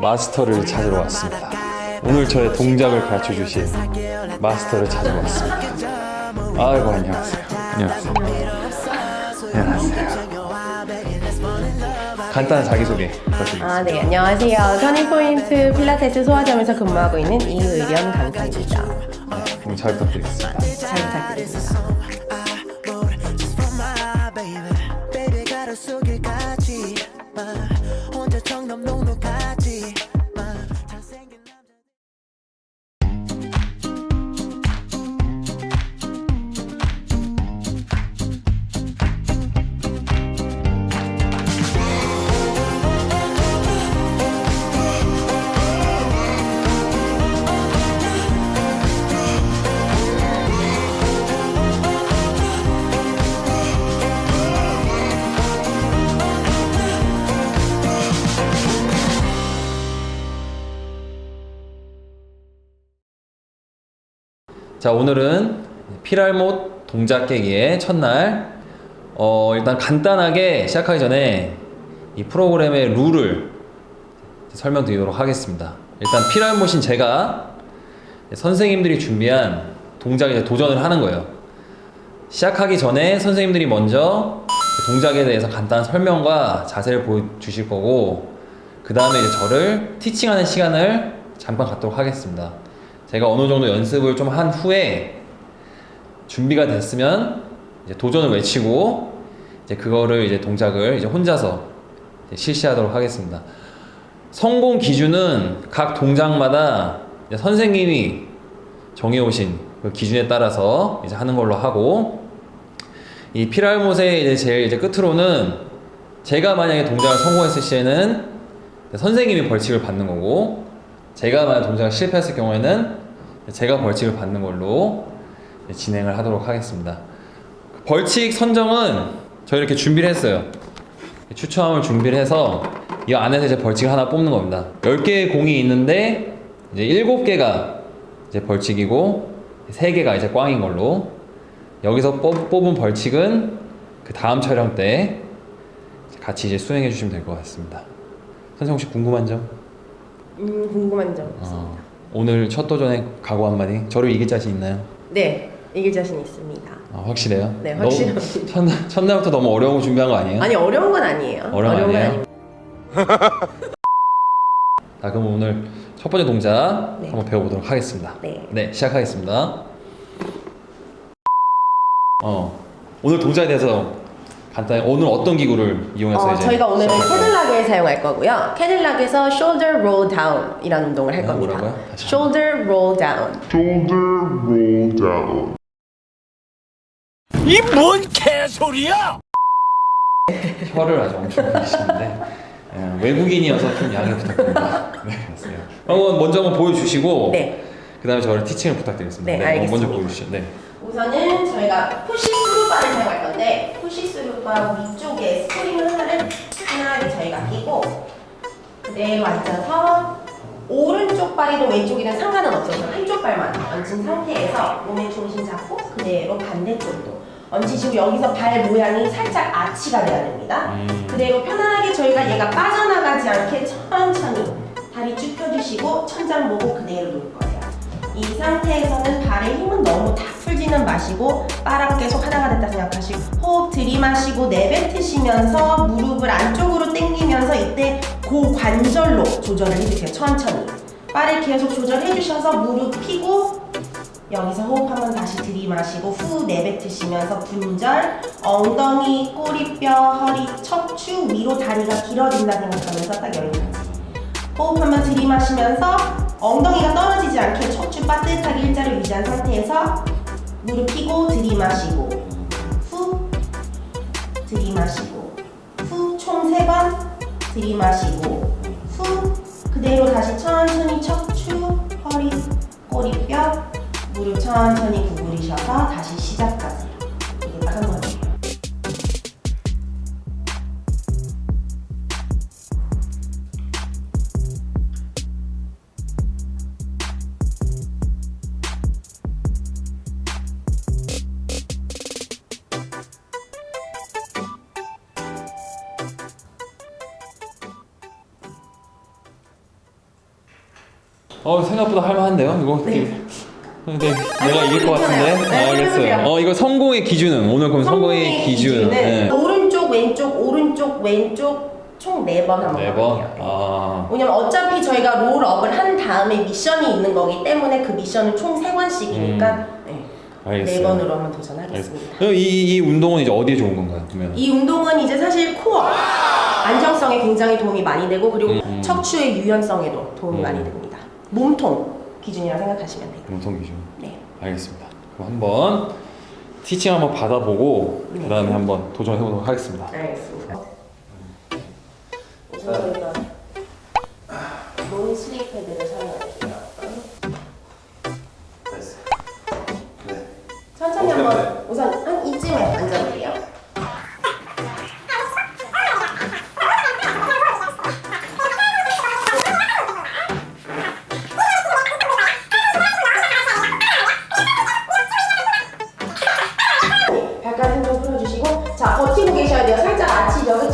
마스터를 찾으러 왔습니다. 오늘 저의 동작을 가르쳐 주실 마스터를 찾으러 왔습니다. 아이고 안녕하세요. 안녕하세요. 안녕하세요. 간단한 자기소개 부탁드리겠습니다. 아, 네, 안녕하세요. 터닝포인트 필라테스 소화점에서 근무하고 있는 이의련 강사입니다. 네, 오늘 잘 부탁드리겠습니다. 잘 부탁드립니다. 자 오늘은 피랄못 동작 깨기의 첫날. 어, 일단 간단하게 시작하기 전에 이 프로그램의 룰을 설명드리도록 하겠습니다. 일단 피랄못인 제가 선생님들이 준비한 동작에 도전을 하는 거예요. 시작하기 전에 선생님들이 먼저 그 동작에 대해서 간단한 설명과 자세를 보여주실 거고 그 다음에 이제 저를 티칭하는 시간을 잠깐 갖도록 하겠습니다. 제가 어느 정도 연습을 좀 한 후에 준비가 됐으면 이제 도전을 외치고 이제 그거를 이제 동작을 이제 혼자서 이제 실시하도록 하겠습니다. 성공 기준은 각 동작마다 선생님이 정해오신 그 기준에 따라서 이제 하는 걸로 하고 이 피랄못의 이제 제일 이제 끝으로는 제가 만약에 동작을 성공했을 시에는 선생님이 벌칙을 받는 거고 제가 만약 동작을 실패했을 경우에는 제가 벌칙을 받는 걸로 진행을 하도록 하겠습니다. 벌칙 선정은 저희 이렇게 준비를 했어요. 추첨을 준비를 해서 이 안에서 이제 벌칙을 하나 뽑는 겁니다. 10개의 공이 있는데 이제 7개가 이제 벌칙이고 3개가 이제 꽝인 걸로 여기서 뽑, 뽑은 벌칙은 그 다음 촬영 때 같이 이제 수행해 주시면 될 것 같습니다. 선생 혹시 궁금한 점? 음, 궁금한 점 없습니다. 어, 오늘 첫 도전에 각오 한마디? 저를 이길 자신 있나요? 네, 이길 자신 있습니다. 아, 확실해요? 네, 너무- 확실합니다. 첫날, 첫날부터 너무 어려운 거 준비한 거 아니에요? 아니, 어려운 건 아니에요. 어려운 거건 아니에요? 자, 그럼 오늘 첫 번째 동작 네. 한번 배워보도록 하겠습니다. 네. 시작하겠습니다. 어, 오늘 동작에 대해서 간단히 오늘 어떤 기구를 이용해서 어, 이제 저희가 오늘은 시작할까요? 캐딜락을 사용할 거고요. 캐딜락에서 shoulder roll down 이라는 운동을 할 네, 겁니다. 뭐라고요? 다시 shoulder roll down. shoulder roll down. 이 뭔 개소리야! 혀를 아주 엄청 그리시는데 예, 외국인이어서 좀 양해 부탁드립니다. 네, 맞습니다. 한번 먼저 한번 보여주시고 네. 그다음에 저를 티칭을 부탁드리겠습니다. 네, 먼저 알겠습니다. 보여주시죠. 네. 우선은 저희가 푸시 스루바를 사용할 건데 푸시 스루바 위쪽에 스프링을 하나를 하나를 저희가 끼고 그대로 앉아서 오른쪽 발이든 왼쪽이든 상관은 없어서 한쪽 발만 얹은 상태에서 몸의 중심 잡고 그대로 반대쪽도 얹히시고 여기서 발 모양이 살짝 아치가 돼야 됩니다. 음. 그대로 편안하게 저희가 얘가 빠져나가지 않게 천천히 다리 쭉 펴주시고 천장 보고 그대로 놓을 거예요. 이 상태에서는 발의 힘은 너무 다 풀지는 마시고 바람 계속 하나가 됐다 생각하시고 호흡 들이마시고 내뱉으시면서 무릎을 안쪽으로 당기면서 이때 고관절로 조절을 해주세요. 천천히. 발을 계속 조절해 주셔서 무릎 펴고 여기서 호흡 한번 다시 들이마시고 후 내뱉으시면서 분절 엉덩이, 꼬리뼈, 허리, 척추 위로 다리가 길어진다 생각하면서 딱 여기까지 호흡 한번 들이마시면서 엉덩이가 떨어지지 않게 척추 빠듯하게 일자를 유지한 상태에서 무릎 펴고 들이마시고 후 들이마시고 후 총 세 번 들이마시고 후 그대로 다시 천천히 척추 허리 꼬리뼈 무릎 천천히 구부리셔서 어 생각보다 할만한데요 이거 네. 근데 내가 이길 것 같은데. 네, 아, 알겠어요 해보세요. 어 이거 성공의 기준은 오늘 그럼 성공의, 기준 네. 오른쪽 왼쪽 오른쪽 왼쪽 총 네 번 한번 네 번 해볼게요. 아 왜냐면 어차피 저희가 롤업을 한 다음에 미션이 있는 거기 때문에 그 미션은 총 세 번씩이니까 네, 네 알겠어요 번으로 한번 도전하겠습니다. 그럼 이, 이 운동은 이제 어디에 좋은 건가요 그러면 이 운동은 이제 사실 코어 안정성에 굉장히 도움이 많이 되고 그리고 음. 척추의 유연성에도 도움이 음. 많이 됩니다. 몸통 기준이라 생각하시면 돼요. 운동 기준 네. 알겠습니다 그럼 한번 티칭 한번 받아보고 그 다음에 한번 도전해 보도록 하겠습니다 알겠습니다. 우선 저희가 논 슬립 패드를 사용할게요. 네. 천천히 한번 우선 한 이쯤에 앉아볼게요.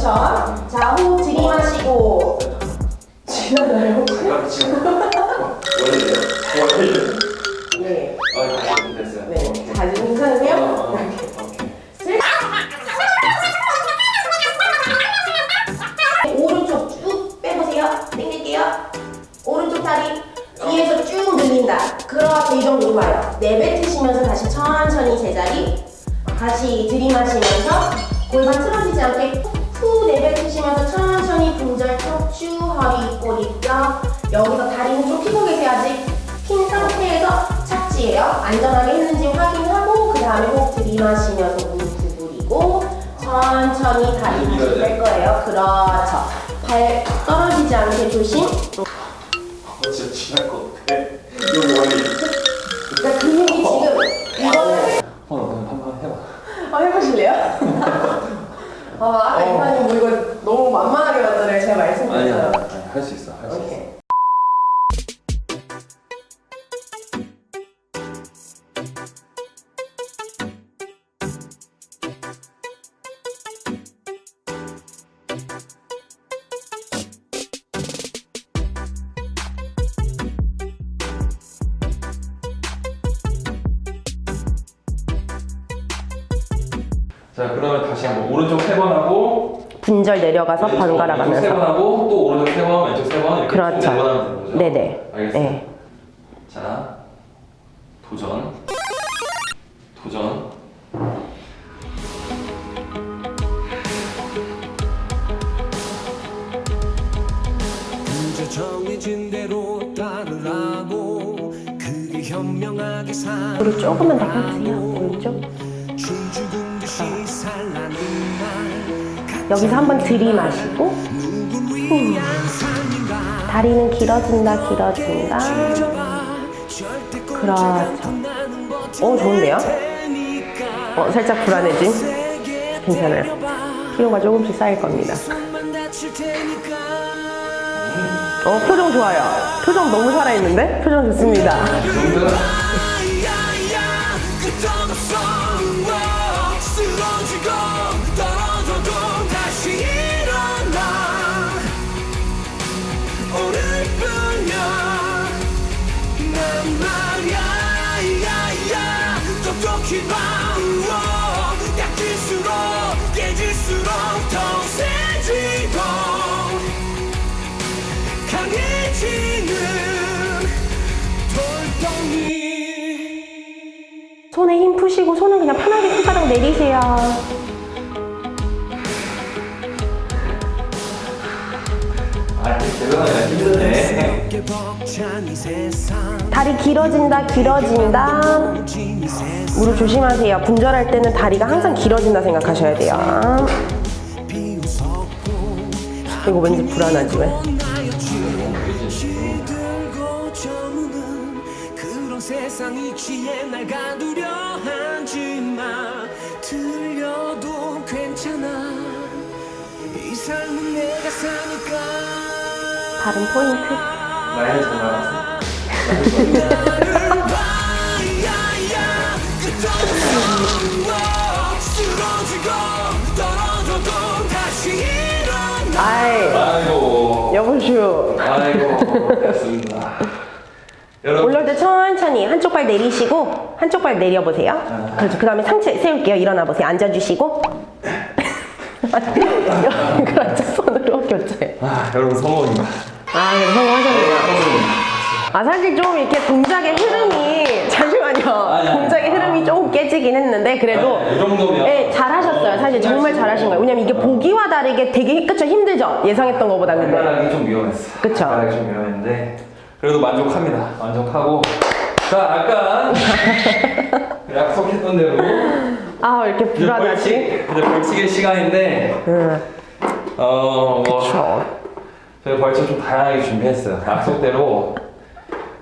그쵸? 자 호흡 들이마시고 지나가요. 네. 네. 자 지금 괜찮으세요? 오른쪽 쭉 빼보세요. 당길게요. 오른쪽 다리 뒤에서 쭉 늘린다. 그렇게 이 정도로 봐요. 내뱉으시면서 다시 천천히 제자리. 다시 들이마시면서 골반 틀어지지 않게 후 내뱉으시면서 천천히 분절 척추 허리 꼬리 뼈 여기서 다리는 좀 피고 계세야지 핀 상태에서 착지해요. 안전하게 했는지 확인하고 그 다음에 호흡 들이마시면서 무릎 구부리고 천천히 다리 뺄 거예요. 그렇죠. 발 떨어지지 않게 조심. 말씀드렸어요. 할 수 있어 할 수 있어 오케이. 자 그러면 다시 한번 오른쪽 세 번 하고 분절 내려가서 번갈아 왼쪽 세번 가면서. 하고 또 오른쪽 세 번, 왼쪽 세번 이렇게 그렇죠. 네번 하면 되는 거죠? 네네. 알겠습니다. 네. 자 도전, 도전. 그저 정해진 대로 따르라고 그게 현명하게 살 무릎 조금만 더 펴주세요. 오른쪽. 여기서 한번 들이마시고 삶인가 다리는 길어진다, 길어진다. 그렇죠. 오, 좋은데요? 어, 살짝 불안해짐. 세게 괜찮아요. 피로가 조금씩 쌓일 겁니다. 어, 표정 좋아요. 표정 너무 살아있는데? 표정 좋습니다. 손은 그냥 편하게 손바닥 내리세요. 아 대단하네 힘드네. 다리 길어진다, 길어진다. 무릎 조심하세요. 분절할 때는 다리가 항상 길어진다 생각하셔야 돼요. 이거 왠지 불안하지 왜? 세상이 취해 날가 이 삶은 내가 사니까 발음 포인트. 다시 일어나 아이, 아이고. 여보슈. 아이고 됐습니다. 천천히 한쪽 발 내리시고 한쪽 발 내려보세요. 그렇죠. 그 다음에 상체 세울게요. 일어나 보세요. 앉아주시고. 그렇죠. 손으로 교체. 아 여러분 성공입니다. 아, 그래도 성공하셨네요. 아, 사실 좀 이렇게 동작의 흐름이, 잠시만요. 아니, 아니. 동작의 흐름이 조금 깨지긴 했는데, 그래도. 아니, 이 정도면 네, 잘하셨어요. 사실 정말 잘하신 거예요. 왜냐면 이게 보기와 다르게 되게, 그쵸, 힘들죠? 예상했던 것보다 근데. 발가락이 좀 위험했어. 그쵸. 발가락이 좀 위험했는데 그래도 만족합니다. 만족하고 자 아까 약속했던 대로 아, 왜 이렇게 이제 불안하지? 벌칙 이제 벌칙의 시간인데 응. 어 뭐 그쵸. 저희 벌칙 좀 다양하게 준비했어요. 약속대로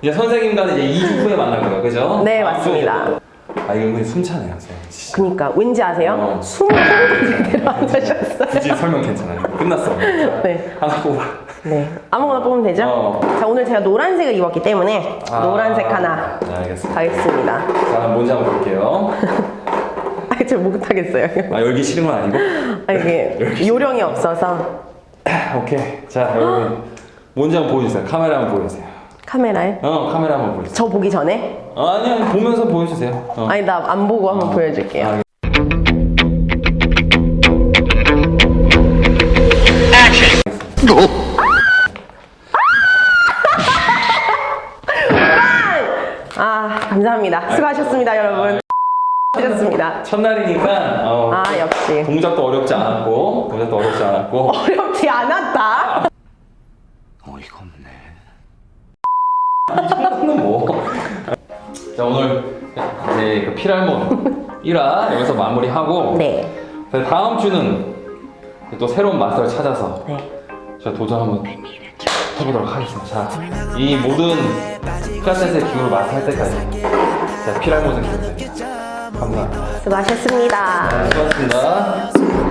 이제 선생님과는 이제 2주 후에 만날 거예요, 그죠? 네, 다음 맞습니다. 또. 아 이거 은근히 숨차네요, 선생님. 진짜. 그니까, 왠지 아세요? 어. 숨을 제대로 앉으셨어요. 굳이 설명 괜찮아요. 끝났어. 네. 하나 뽑아. 네. 아무거나 뽑으면 되죠? 어. 자, 오늘 제가 노란색을 입었기 때문에, 아, 노란색 하나 네, 알겠습니다. 가겠습니다. 자, 뭔지 한번 볼게요. 아, 제가 못하겠어요. 아 열기 싫은 건 아니고. 아, 이게 요령이 없어서. 오케이. 자, 여러분. 뭔지 한번 보여주세요. 카메라 한번 보여주세요. 카메라에? 어, 카메라 한번 보여주세요. 저 보기 전에? 어, 아니, 아니, 보면서 보여주세요. 어. 아니 나 안 보고 한번 보여줄게요. 아, 아 감사합니다. 수고하셨습니다 여러분. 하셨습니다. 첫날이니까 어, 아 역시 동작도 어렵지 않았고, 동작도 어렵지 않았고. 어렵지 않았다. 어이가 없네 이거는 뭐. 자, 오늘 이제 그 피랄몬 1화 여기서 마무리하고. 네. 자, 다음 주는 또 새로운 마스터를 찾아서 네. 제가 도전 한번 해보도록 하겠습니다. 자, 이 모든 클라스에서의 기운을 마스터할 때까지 자, 피랄몬을 기울세요. 감사합니다. 수고하셨습니다. 수고하셨습니다.